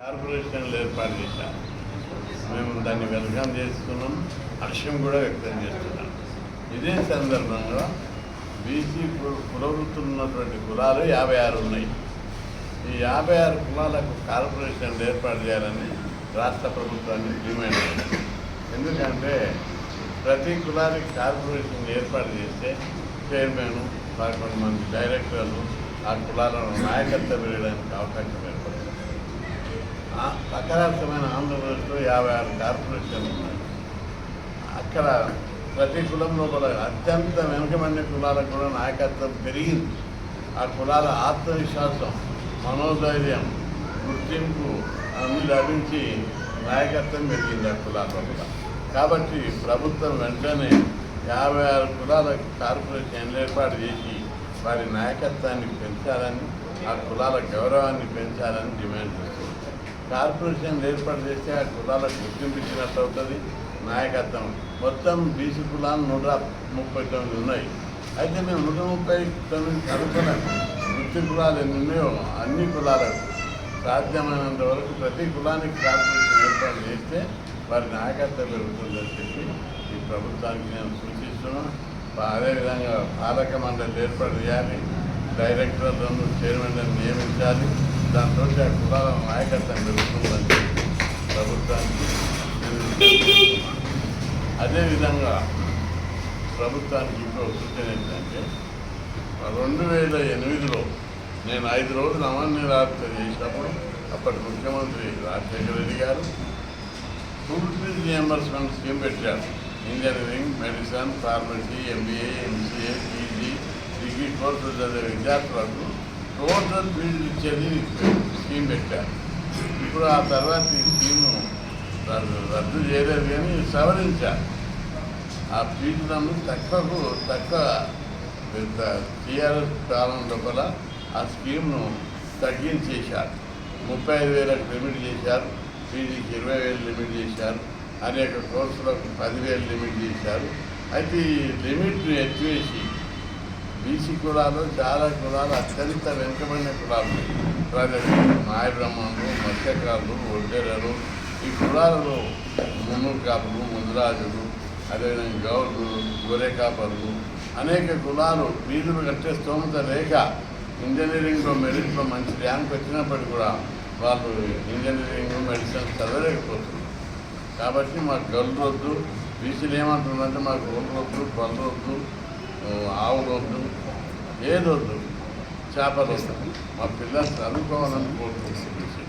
కార్పొరేషన్లు ఏర్పాటు చేశాం. మేము దాన్ని వెల్కమ్ చేస్తున్నాం. హర్షం కూడా వ్యక్తం చేస్తున్నాం. ఇదే సందర్భంగా బీసీ కులవృత్తున్నటువంటి కులాలు యాభై ఆరు ఉన్నాయి. ఈ యాభై ఆరు కులాలకు కార్పొరేషన్లు ఏర్పాటు చేయాలని రాష్ట్ర ప్రభుత్వాన్ని డిమాండ్ ఎందుకంటే ప్రతి కులానికి కార్పొరేషన్ ఏర్పాటు చేస్తే చైర్మన్ పదకొండు మంది డైరెక్టర్లు ఆ కులాలను నాయకత్వం వేయడానికి అవకాశం ఏర్పడుతుంది. సకారాత్మకమైన ఆంధ్రప్రదేశ్లో యాభై ఆరు కార్పొరేషన్లు ఉన్నాయి. అక్కడ ప్రతి కులం లోపల అత్యంత వెనుకబడిన కులాలకు కూడా నాయకత్వం పెరిగింది. ఆ కులాల ఆత్మవిశ్వాసం మనోధైర్యం గుర్తింపు అన్ని లభించి నాయకత్వం పెరిగింది ఆ కులాల కూడా. కాబట్టి ప్రభుత్వం వెంటనే యాభై ఆరు కులాల కార్పొరేషన్లు ఏర్పాటు చేసి వారి నాయకత్వాన్ని పెంచాలని ఆ కులాల గౌరవాన్ని పెంచాలని డిమాండ్ చేస్తుంది. కార్పొరేషన్ ఏర్పాటు చేస్తే ఆ కులాలకు గుర్తింపు ఇచ్చినట్టు అవుతుంది. నాయకత్వం. మొత్తం బీసీ కులాలు నూట ముప్పై తొమ్మిది ఉన్నాయి. అయితే మేము నూట ముప్పై తొమ్మిది కనుక్కున్నాం వృత్తి కులాలు ఎన్ని ఉన్నాయో అన్ని కులాలకు సాధ్యమైనంత వరకు ప్రతి కులానికి కార్పొరేషన్ ఏర్పాటు చేస్తే వారి నాయకత్వం పెరుగుతుందని చెప్పి ఈ ప్రభుత్వానికి నేను సూచిస్తున్నాను. అదేవిధంగా పాలక మండలి ఏర్పాటు చేయాలి. డైరెక్టర్లను చైర్మన్లను నియమించాలి. దాంతో ఆ కులాల నాయకత్వం పెరుగుతుందని ప్రభుత్వానికి అదేవిధంగా ప్రభుత్వానికి ఇంకో సూచన ఏంటంటే రెండు వేల ఎనిమిదిలో నేను ఐదు రోజులు అమర్నిరాత్రి చేసినప్పుడు అప్పటి ముఖ్యమంత్రి Rajasekhara Reddy garu school reimbursement scheme పెట్టారు. Engineering medicine pharmacy MBA MCA PG degree కోర్సులు చదివే విద్యార్థులకు టోటల్ ఫీజులు ఇచ్చేది స్కీమ్ పెట్టారు. ఇప్పుడు ఆ తర్వాత ఈ స్కీమ్ను రద్దు రద్దు చేయలేదు కానీ సవరించారు. ఆ ఫీజులను తక్కువకు తక్కువ పెద్ద టీఆర్ఎస్ కాలం లోపల ఆ స్కీమ్ను తగ్గించేశారు. ముప్పై ఐదు వేలకు లిమిట్ చేశారు. పీజీకి ఇరవై వేలు లిమిట్ చేశారు. అనేక కోర్సులకు పదివేలు లిమిట్ చేశారు. అయితే ఈ లిమిట్ను ఎత్తివేసి బీసీ కులాలు చాలా కులాలు అత్యంత వెనుకబడిన కులాలు. ప్రజలు నాయ బ్రహ్మణులు మత్స్యకారులు ఒడ్డెరలు ఈ కులాలలో మున్నూరు కాపులు ముదిరాజులు అదేవిధంగా గౌరులు గొర్రె కాపర్లు అనేక కులాలు వీధులు కట్టే స్తోమత లేక ఇంజనీరింగ్లో మెడిసిన్లో మంచి ర్యాంక్ వచ్చినప్పటికీ కూడా వాళ్ళు ఇంజనీరింగ్ మెడిసిన్ చదవలేకపోతున్నారు. కాబట్టి మాకు గొల్లు వద్దు బీసీలు ఏమంటుందంటే మాకు గొల్లు వద్దు పళ్ళు వద్దు ఆవులు వద్దు ఏదొద్దు చేపలు వద్దు మా పిల్లలు చదువుకోవాలని కోరుకుంటుంది